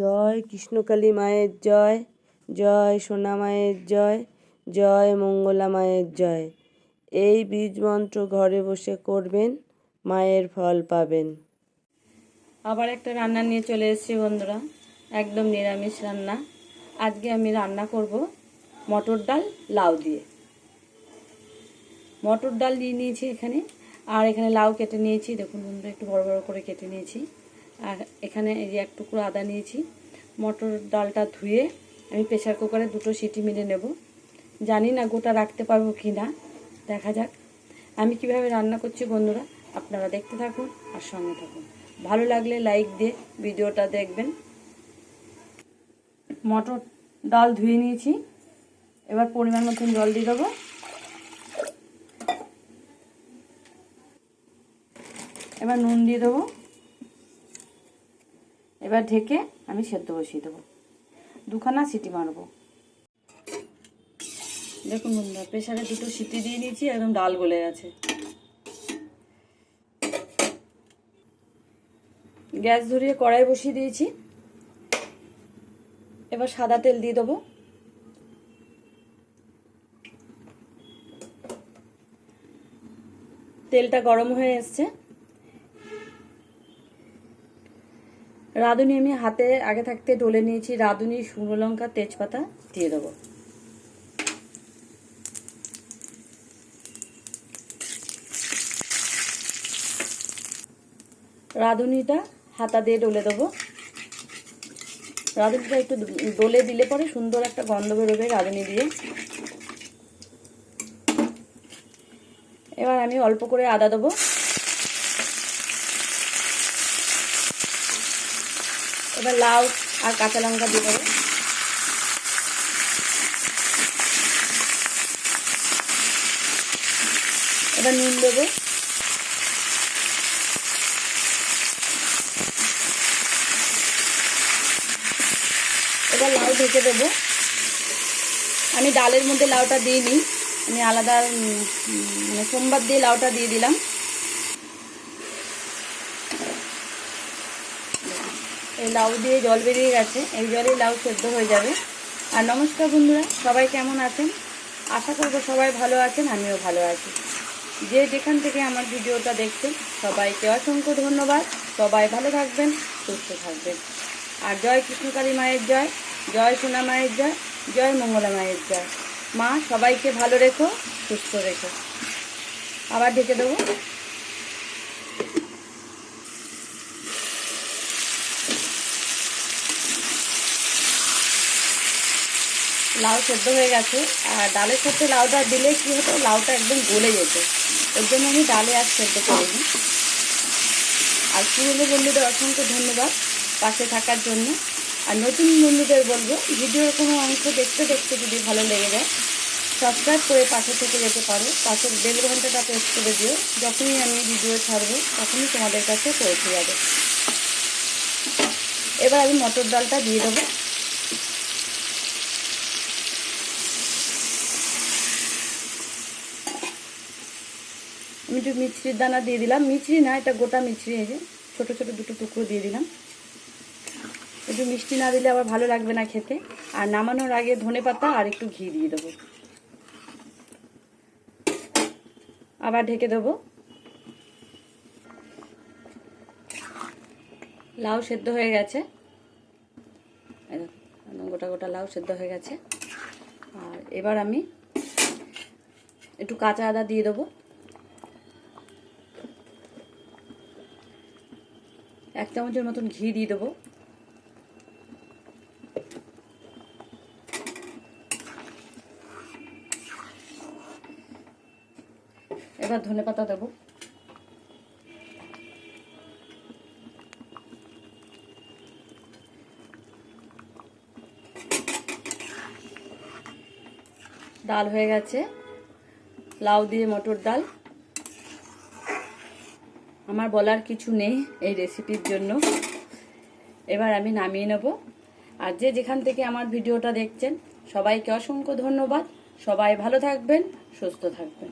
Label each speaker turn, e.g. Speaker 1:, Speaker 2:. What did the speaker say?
Speaker 1: জয়, কৃষ্ণকালী মায়ের জয় জয় সোনা মায়ের জয় জয় মঙ্গলা মায়ের জয়। এই বীজ মন্ত্র ঘরে বসে করবেন, মায়ের ফল পাবেন।
Speaker 2: আবার একটা রান্না নিয়ে চলে এসেছি বন্ধুরা, একদম নিরামিষ রান্না। আজকে আমি রান্না করব মটর ডাল লাউ দিয়ে। মটর ডাল নিয়ে নিয়েছি এখানে, আর এখানে লাউ কেটে নিয়েছি, দেখুন বন্ধুরা, একটু বড় বড় করে কেটে নিয়েছি। আর এখানে এই যে এক টুকরো আদা নিয়েছি। মটর ডালটা ধুয়ে আমি প্রেশার কুকারে দুটো সিটি মিলে নেব। জানি না গোটা রাখতে পারব কি না, দেখা যাক। আমি কীভাবে রান্না করছি বন্ধুরা, আপনারা দেখতে থাকুন আর সঙ্গে থাকুন। ভালো লাগলে লাইক দিয়ে ভিডিওটা দেখবেন। মটর ডাল ধুয়ে নিয়েছি। এবার পরিমাণ মতন জল দিয়ে দেবো। এবার নুন দিয়ে দেবো। এবার ঢেকে আমি সেদ্ধ বসিয়ে দেবো। দুখানা সিটি মারবো। দেখুন বন্ধুরা প্রেশারে দুটো সিটি দিয়ে নিয়েছি, একদম ডাল গলে গেছে। গ্যাস ধরিয়ে কড়াই বসিয়ে দিয়েছি। এবার সাদা তেল দিয়ে দেবো। তেলটা গরম হয়ে এসছে। রাঁধুনি আমি হাতে আগে থাকতে ডলে নিয়েছি। রাঁধুনি শুকনো লঙ্কা, তেজপাতা দিয়ে দেবো। রাঁধুনিটা হাতা দিয়ে ডলে দেবো। রাঁধুনিটা একটু ডলে দিলে পরে সুন্দর একটা গন্ধ বেরোবে রাঁধুনি দিয়ে। এবার আমি অল্প করে আদা দেবো। এবার লাউ আর কাঁচা লঙ্কা দিয়ে দেবো। এবার নুন দেবো। এবার লাউ ঢেকে দেবো। আমি ডালের মধ্যে লাউটা দিইনি আমি আলাদা মানে সোমবার দিয়ে লাউটা দিয়ে দিলাম। এই লাউ দিয়ে জল বেরিয়ে গেছে, এই জলেই লাউ সেদ্ধ হয়ে যাবে। আর নমস্কার বন্ধুরা, সবাই কেমন আছেন? আশা করব সবাই ভালো আছেন, আমিও ভালো আছি। যে যেখান থেকে আমার ভিডিওটা দেখছেন, সবাইকে অসংখ্য ধন্যবাদ। সবাই ভালো থাকবেন, সুস্থ থাকবেন। আর জয় কৃষ্ণকালী মায়ের জয় জয় সোনা মায়ের জয় জয় মঙ্গলা মায়ের জয়। মা, সবাইকে ভালো রেখো, সুস্থ রেখো। আবার ঢেকে দেবো। লাউ সেদ্ধ হয়ে গেছে। আর ডালের সাথে লাউটা দিলে কী হতো? লাউটা একদম গলে যেত। ওর জন্য আমি ডালে আর সেদ্ধ করিনি। আর পুরনো বন্ধুদের অসংখ্য ধন্যবাদ পাশে থাকার জন্য। আর নতুন বন্ধুদের বলব, ভিডিওর কোনো অংশ দেখতে দেখতে যদি ভালো লেগে যায় সাবস্ক্রাইব করে পাশে থেকে যেতে পারো। পাশের বেল ঘন্টাটা প্রেস করে দিও। যখনই আমি ভিডিও ছাড়বো, তখনই তোমাদের কাছে পৌঁছে যাবে। এবার আমি মটর ডালটা দিয়ে দেবো। একটু মিছরির দানা দিয়ে দিলাম। মিছরি না, এটা গোটা মিছরি এই যে, ছোটো ছোটো দুটো টুকরো দিয়ে দিলাম। একটু মিষ্টি না দিলে আবার ভালো লাগবে না খেতে। আর নামানোর আগে ধনে পাতা আর একটু ঘি দিয়ে দেবো। আবার ঢেকে দেবো। লাউ সেদ্ধ হয়ে গেছে। গোটা গোটা লাউ সেদ্ধ হয়ে গেছে। আর এবার আমি একটু কাঁচা আদা দিয়ে দেবো। এক চামচের মতন ঘি দিয়ে দেবো। এবার ধনে পাতা দেবো। ডাল হয়ে গেছে। লাউ দিয়ে মটর ডাল। আমার বলার কিছু নেই এই রেসিপির জন্য। এবার আমি নামিয়ে নেব। আর যে যেখান থেকে আমার ভিডিওটা দেখছেন, সবাইকে অসংখ্য ধন্যবাদ। সবাই ভালো থাকবেন, সুস্থ থাকবেন।